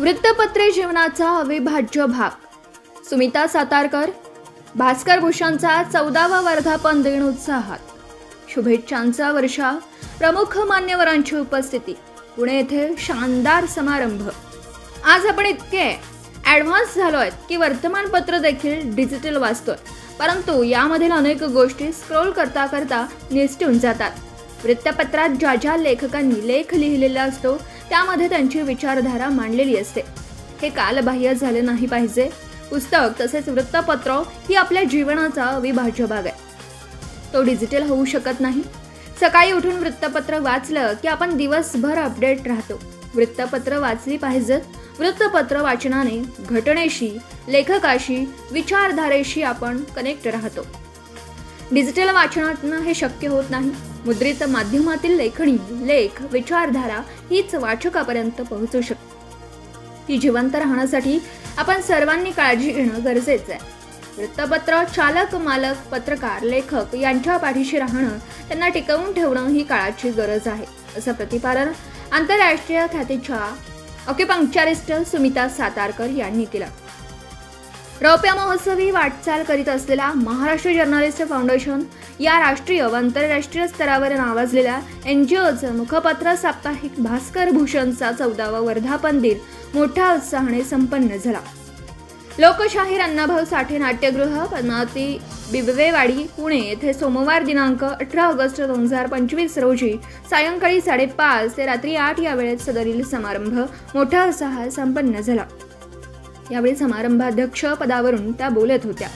वृत्तपत्रे जीवनाचा अविभाज्य भाग. सुमिता सातारकर भास्कर भूषणचा चौदावा वर्धापन दिन उत्साहात. शुभेच्छांचा वर्षा प्रमुख मान्यवरांची उपस्थिती. पुणे येथे शानदार समारंभ. आज आपण इतके ॲडव्हान्स झालो आहेत की वर्तमानपत्र देखील डिजिटल वाचतोय. परंतु यामधील अनेक गोष्टी स्क्रोल करता करता निसटून जातात. वृत्तपत्रात ज्या ज्या लेखकांनी लेख लिहिलेला असतो त्यामध्ये त्यांची विचारधारा मांडलेली असते. हे कालबाह्य झाले नाही पाहिजे. पुस्तक तसेच वृत्तपत्र ही आपल्या जीवनाचा अविभाज्य भाग आहे. तो डिजिटल होऊ शकत नाही. सकाळी उठून वृत्तपत्र वाचलं की आपण दिवसभर अपडेट राहतो. वृत्तपत्र वाचली पाहिजेत वृत्तपत्र वाचनाने घटनेशी लेखकाशी विचारधारेशी आपण कनेक्ट राहतो. डिजिटल वाचनातनं हे शक्य होत नाही. मुद्रित माध्यमातील लेखणी लेख विचारधारा हीच वाचकापर्यंत पोहोचू शकते. ती जिवंत राहण्यासाठी आपण सर्वांनी काळजी घेणं गरजेचं आहे. वृत्तपत्र चालक मालक पत्रकार लेखक यांच्या पाठीशी राहणं त्यांना टिकवून ठेवणं ही काळाची गरज आहे. असं प्रतिपादन आंतरराष्ट्रीय ख्यातीच्या ऑक्युपंक्चरिस्ट सुमिता सातारकर यांनी केलं. रौप्य महोत्सवी वाटचाल करीत असलेला महाराष्ट्र जर्नलिस्ट फाउंडेशन या राष्ट्रीय व आंतरराष्ट्रीय स्तरावर नावाजलेल्या एन जी ओचं मुखपत्र साप्ताहिक भास्कर भूषणचा चौदावा वर्धापन दिन मोठ्या उत्साहाने संपन्न झाला. लोकशाहीर अण्णाभाऊ साठे नाट्यगृह पद्मावती बिबवेवाडी पुणे येथे सोमवार दिनांक अठरा ऑगस्ट दोन हजार पंचवीस रोजी सायंकाळी साडेपाच ते रात्री आठ या वेळेत सदरील समारंभ मोठ्या उत्साहात संपन्न झाला. यावेळी समारंभाध्यक्ष पदावरून त्या बोलत होत्या.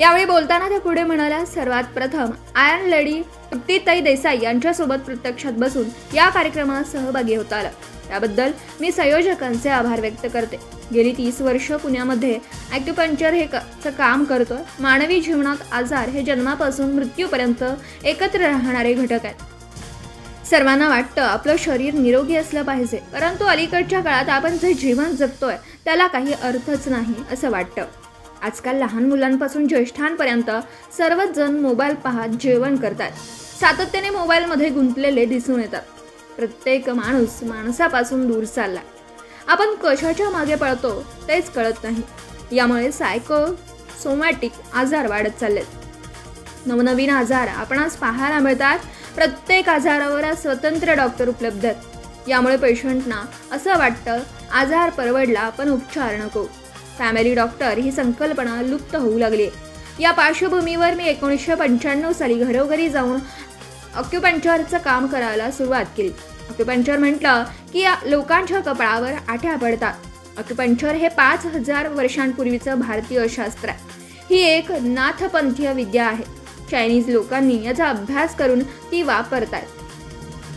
यावेळी बोलताना त्या पुढे म्हणाल्या सर्वात प्रथम आयर्न लेडी तृप्तीताई देसाई यांच्यासोबत प्रत्यक्षात बसून या कार्यक्रमात सहभागी होता आलं त्याबद्दल मी संयोजकांचे आभार व्यक्त करते. गेली तीस वर्ष पुण्यामध्ये ॲक्युपंक्चर हे क- चं काम करतो मानवी जीवनात आजार हे जन्मापासून मृत्यूपर्यंत एकत्र राहणारे घटक आहेत. सर्वांना वाटतं आपलं शरीर निरोगी असलं पाहिजे. परंतु अलीकडच्या काळात आपण जे जीवन जगतोय त्याला काही अर्थच नाही असं वाटतं. आजकाल लहान मुलांपासून ज्येष्ठांपर्यंत सर्वच जण मोबाईल पाहत जेवण करतात. सातत्याने मोबाईलमध्ये गुंतलेले दिसून येतात. प्रत्येक माणूस माणसापासून दूर चालला आपण कशाच्या मागे पळतो तेच कळत नाही. यामुळे सायको सोमॅटिक आजार वाढत चाललेत. नवनवीन आजार आपण आज पाहायला मिळतात. प्रत्येक आजारावर आज स्वतंत्र डॉक्टर उपलब्ध आहेत. यामुळे पेशंटना असं वाटतं आजार परवडला पण उपचार नको. फॅमिली डॉक्टर ही संकल्पना लुप्त होऊ लागली. या पार्श्वभूमीवर मी एकोणीसशे पंच्याण्णव साली घरोघरी जाऊन ऑक्युपंचरचं काम करायला सुरुवात केली. ऑक्युपंचर म्हटलं की या लोकांच्या कपाळावर आठ्या पडतात. ऑक्युपंचर हे पाच हजार वर्षांपूर्वीचं भारतीय शास्त्र आहे. ही एक नाथपंथीय विद्या आहे. चायनीज लोकांनी याचा अभ्यास करून ती वापरतात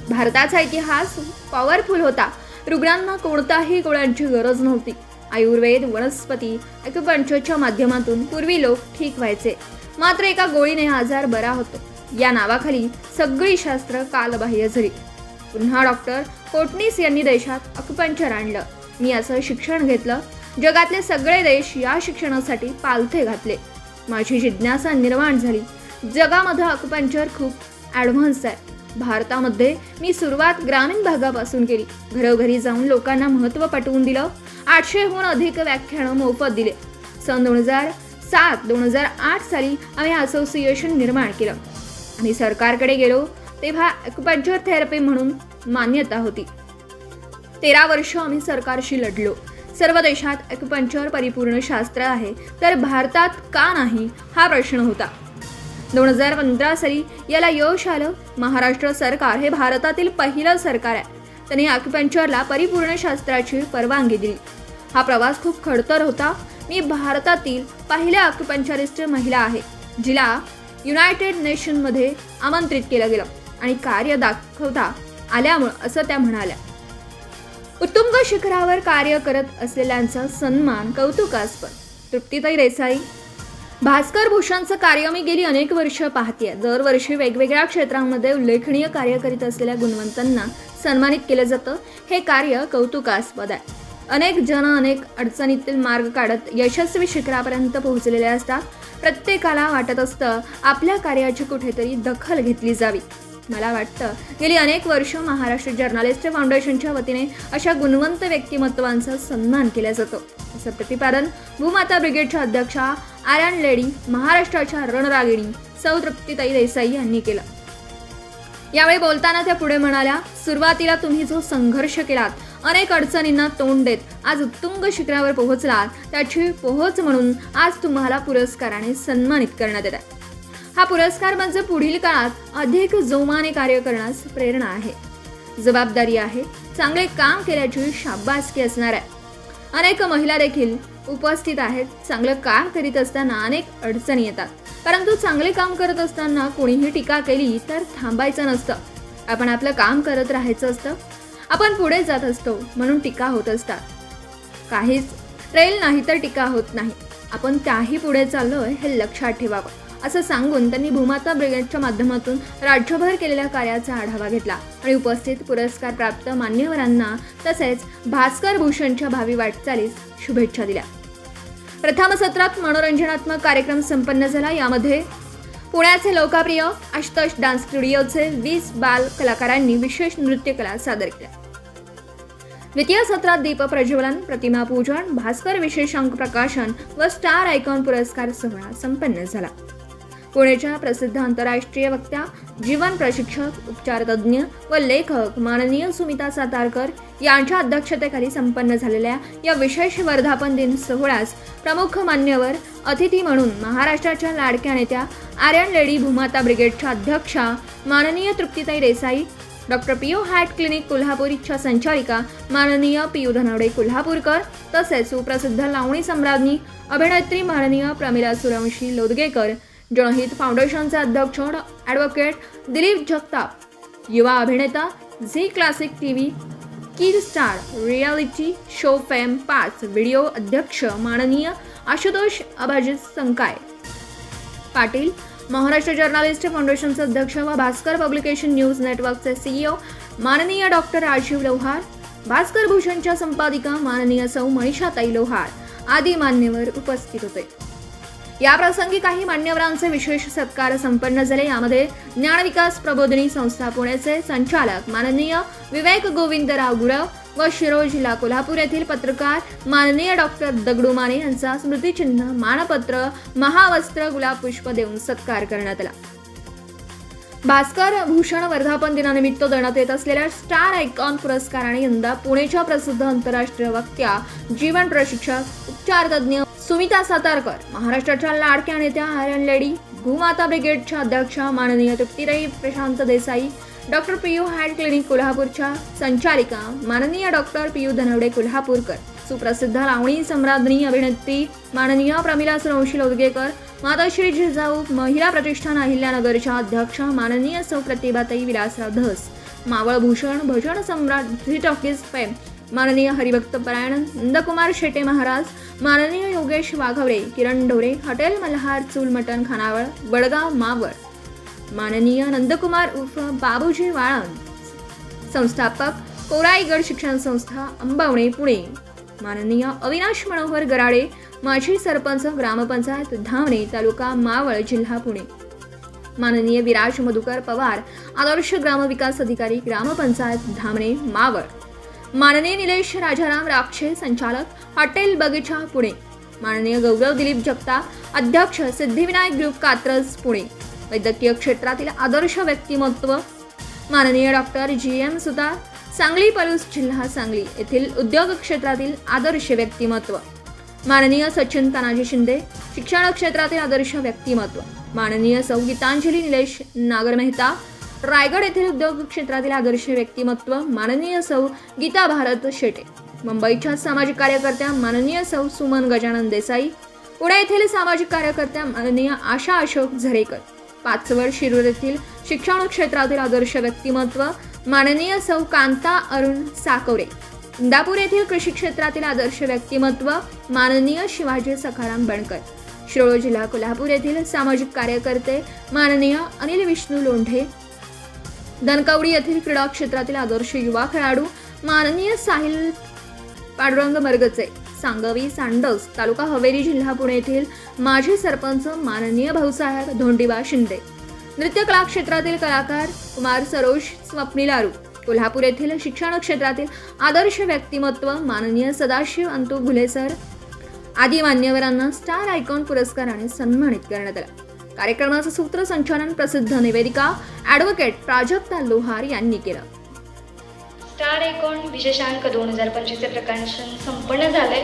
भारताचा इतिहास पॉवरफुल होता. रुग्णांना कोणताही गोळ्यांची गरज नव्हती. आयुर्वेद वनस्पती ॲक्युपंक्चरच्या माध्यमातून पूर्वी लोक ठीक व्हायचे. मात्र एका गोळीने हा आजार बरा होतो. या नावाखाली सगळी शास्त्र कालबाह्य झाली. पुन्हा डॉक्टर कोटनीस यांनी देशात अक्युपंक्चर आणलं. मी असं शिक्षण घेतलं. जगातले सगळे देश या शिक्षणासाठी पालथे घातले. माझी जिज्ञासा निर्माण झाली. जगामध्ये अक्युपंक्चर खूप ॲडव्हान्स आहे. भारतामध्ये मी सुरुवात ग्रामीण भागापासून केली. घरोघरी जाऊन लोकांना महत्त्व पटवून दिलं. आठशेहून अधिक व्याख्यानं मोफत दिले. सन दोन हजार सात दोन हजार आठ साली आम्ही असोसिएशन निर्माण केलं. आम्ही सरकारकडे गेलो तेव्हा ॲक्युपंक्चर थेरपी म्हणून मान्यता होती. तेरा वर्ष आम्ही सरकारशी लढलो. सर्व देशात ॲक्युपंक्चर परिपूर्ण शास्त्र आहे तर भारतात का नाही हा प्रश्न होता. दोन हजार पंधरा साली याला यश आलं. महाराष्ट्र सरकार हे भारतातील पहिलं सरकार आहे. त्यांनी ॲक्युपंक्चरला परिपूर्ण शास्त्राची परवानगी दिली. हा प्रवास खूप खडतर होता. मी भारतातील पहिल्या ॲक्युपंक्चरिस्ट महिला आहे जिला युनायटेड नेशनमध्ये आमंत्रित केलं गेलं आणि कार्य दाखवता आल्यामुळं असं त्या म्हणाल्या. उत्तुंग शिखरावर कार्य करत असलेल्यांचा सन्मान कौतुकास्पद. तृप्तीताई देसाई भास्कर भूषणचं कार्य मी गेली अनेक वर्ष पाहते दरवर्षी वेगवेगळ्या क्षेत्रांमध्ये उल्लेखनीय कार्य करीत असलेल्या गुणवंतांना सन्मानित केलं जातं. हे कार्य कौतुकास्पद आहे. अनेक जण अनेक अडचणीतील मार्ग काढत यशस्वी शिखरापर्यंत पोहोचलेले असतात. प्रत्येकाला वाटत असतं आपल्या कार्याची कुठेतरी दखल घेतली जावी. मला वाटतं. गेली अनेक वर्ष महाराष्ट्र जर्नालिस्ट फाउंडेशनच्या वतीने अशा गुणवंत व्यक्तिमत्वांचा सन्मान केला जातो. असं प्रतिपादन भूमाता ब्रिगेडच्या अध्यक्षा आर्यन लेडी महाराष्ट्राच्या रणरागिणी सौ तृप्तीताई देसाई यांनी केलं. यावेळी बोलताना त्या पुढे म्हणाल्या सुरुवातीला तुम्ही जो संघर्ष केलात अनेक अडचणींना तोंड देत आज उत्तुंग शिखरावर पोहोचलात त्याची पोहोच म्हणून आज तुम्हाला पुरस्काराने सन्मानित करण्यात येत आहे. हा पुरस्कार म्हणजे पुढील काळात अधिक जोमाने कार्य करण्यास प्रेरणा आहे. जबाबदारी आहे चांगले काम केल्याची शाबासकी असणार आहे. अनेक महिला देखील उपस्थित आहेत चांगलं काम करीत असताना अनेक अडचणी येतात. परंतु चांगले काम करत असताना कोणीही टीका केली तर थांबायचं नसतं. आपण आपलं काम करत राहायचं असतं. आपण पुढे जात असतो म्हणून टीका होत असतात. काहीच ट्रेल नाही तर टीका होत नाही. आपण त्याही पुढे चाललोय हे लक्षात ठेवावं. असं सांगून त्यांनी भूमाता ब्रिगेडच्या माध्यमातून राज्यभर केलेल्या कार्याचा आढावा घेतला. आणि उपस्थित पुरस्कार प्राप्त मान्यवरांना तसेच भास्कर भूषणच्या भावी वाटचालीस शुभेच्छा दिल्या. प्रथम सत्रात मनोरंजनात्मक कार्यक्रम संपन्न झाला. यामध्ये पुण्याचे लोकप्रिय आशुतोष डान्स स्टुडिओचे वीस बाल कलाकारांनी विशेष नृत्यकला सादर केल्या. द्वितीय सत्रात दीप प्रज्वलन प्रतिमा पूजन भास्कर विशेषांक प्रकाशन व स्टार आयकॉन पुरस्कार सोहळा संपन्न झाला. पुणेच्या प्रसिद्ध आंतरराष्ट्रीय वक्त्या जीवन प्रशिक्षक उपचारतज्ञ व लेखक माननीय सुमिता सातारकर यांच्या अध्यक्षतेखाली संपन्न झालेल्या या विशेष वर्धापन दिन सोहळ्यास प्रमुख मान्यवर अतिथी म्हणून महाराष्ट्राच्या लाडक्या नेत्या आर्यन लेडी भूमाता ब्रिगेडच्या अध्यक्षा माननीय तृप्तीताई देसाई डॉक्टर पियू हॅट क्लिनिक कोल्हापूर इच्छा संचालिका माननीय पियू धनावडे कोल्हापूरकर तसेच सुप्रसिद्ध लावणी सम्राज्ञी अभिनेत्री माननीय प्रमिला सुरवंशी लोदगेकर जनहित फाउंडेशनचे अध्यक्ष ॲडव्होकेट दिलीप जगताप. युवा अभिनेता झी क्लासिक टी व्ही किल स्टार रियालिटी शो फेम पाच व्हिडिओ अध्यक्ष माननीय आशुतोष अभाजित संकाय. पाटील महाराष्ट्र जर्नालिस्ट फाउंडेशनचे अध्यक्ष व भास्कर पब्लिकेशन न्यूज नेटवर्कचे सीईओ माननीय डॉक्टर राजीव लोहार भास्कर भूषणच्या संपादिका माननीय सौ मनीषाताई लोहार आदी मान्यवर उपस्थित होते. याप्रसंगी काही मान्यवरांचे विशेष सत्कार संपन्न झाले. यामध्ये ज्ञानविकास प्रबोधिनी संस्था पुण्याचे संचालक माननीय विवेक गोविंदराव गुरव व शिरोळ जिल्हा कोल्हापूर येथील पत्रकार माननीय डॉक्टर दगडू माने यांचा स्मृतिचिन्ह मानपत्र महावस्त्र गुलाब पुष्प देऊन सत्कार करण्यात आला. भास्कर भूषण वर्धापन दिनानिमित्त देण्यात येत असलेल्या स्टार आयकॉन पुरस्काराने यंदा पुणेच्या प्रसिद्ध आंतरराष्ट्रीय वक्त्या जीवन प्रशिक्षक उपचारतज्ञ सुमिता सातारकर महाराष्ट्राच्या लाडक्या नेत्या आयरन लेडी भूमाता ब्रिगेडच्या अध्यक्षा माननीय तृप्तीराई प्रशांत देसाई डॉक्टर पियू हॅड क्लिनिक कोल्हापूरच्या संचालिका माननीय डॉक्टर पियू धनवडे कोल्हापूरकर सुप्रसिद्ध लावणी सम्राज्ञी अभिनेत्री माननीय प्रमिला सुरवंशी लोदगेकर माताश्री जिजाऊ महिला प्रतिष्ठान अहिल्यानगरच्या अध्यक्ष माननीय सौ प्रतिभाताई विलासराव धस मावळ भूषण भजन सम्राट झी टॉकीज फेम माननीय हरिभक्त परायण नंदकुमार शेटे महाराज माननीय योगेश वाघवरे किरण ढोरे हॉटेल मल्हार चूल मटण खानावळ वडगाव मावळ. माननीय नंदकुमार उर्फ बाबूजी वाळन संस्थापक कोराईगड शिक्षण संस्था अंबावणे पुणे. माननीय अविनाश मनोहर गराडे माजी सरपंच ग्रामपंचायत धावणे तालुका मावळ जिल्हा पुणे. माननीय विराज मधुकर पवार आदर्श ग्रामविकास अधिकारी ग्रामपंचायत धामणे मावळ. माननीय निलेश राजाराम राक्षे संचालक हॉटेल बगीचा पुणे. माननीय गौरव दिलीप जगताप अध्यक्ष सिद्धिविनायक ग्रुप कात्रज पुणे. वैद्यकीय क्षेत्रातील आदर्श व्यक्तिमत्व. माननीय doctor G M Sutar Sangli Palus जिल्हा सांगली येथील उद्योग क्षेत्रातील आदर्श व्यक्तिमत्व. माननीय सचिन तानाजी शिंदे शिक्षण क्षेत्रातील आदर्श व्यक्तिमत्व. माननीय सौ गीतांजली निलेश नागर मेहता रायगड येथील उद्योग क्षेत्रातील आदर्श व्यक्तिमत्व माननीय सौ गीता भारत शेटे. मुंबईच्या सामाजिक कार्यकर्त्या माननीय सौ सुमन गजानन देसाई. पुणे येथील सामाजिक कार्यकर्त्या माननीय आशा अशोक झरेकर. पाचवड शिरूर येथील शिक्षण क्षेत्रातील आदर्श व्यक्तिमत्व माननीय सौ कांता अरुण साकवरे इंदापूर येथील कृषी क्षेत्रातील आदर्श व्यक्तिमत्व माननीय शिवाजी सखाराम बणकर शिरोळ जिल्हा कोल्हापूर येथील सामाजिक कार्यकर्ते माननीय अनिल विष्णू लोंढे. धनकवडी येथील क्रीडा क्षेत्रातील आदर्श युवा खेळाडू माननीय साहिल पाडुरंग मर्गचे सांगवी सांडस तालुका हवेली जिल्हा पुणे येथील माजी सरपंच माननीय भाऊसाहेब धोंडीबा शिंदे. नृत्य कला क्षेत्रातील कलाकार कुमार सरोज स्वप्नी लारू. कोल्हापूर येथील शिक्षण क्षेत्रातील आदर्श व्यक्तिमत्व माननीय सदाशिव अंतू घुले सर आदी मान्यवरांना स्टार आयकॉन पुरस्काराने सन्मानित करण्यात आला. कार्यक्रमाचं सूत्रसंचालन प्रसिद्ध निवेदिका ॲडव्होकेट प्राजक्ता लोहार यांनी केलं. स्टार एकॉन विशेषांक दोन हजार पंचवीसचे प्रकाशन संपन्न झालंय.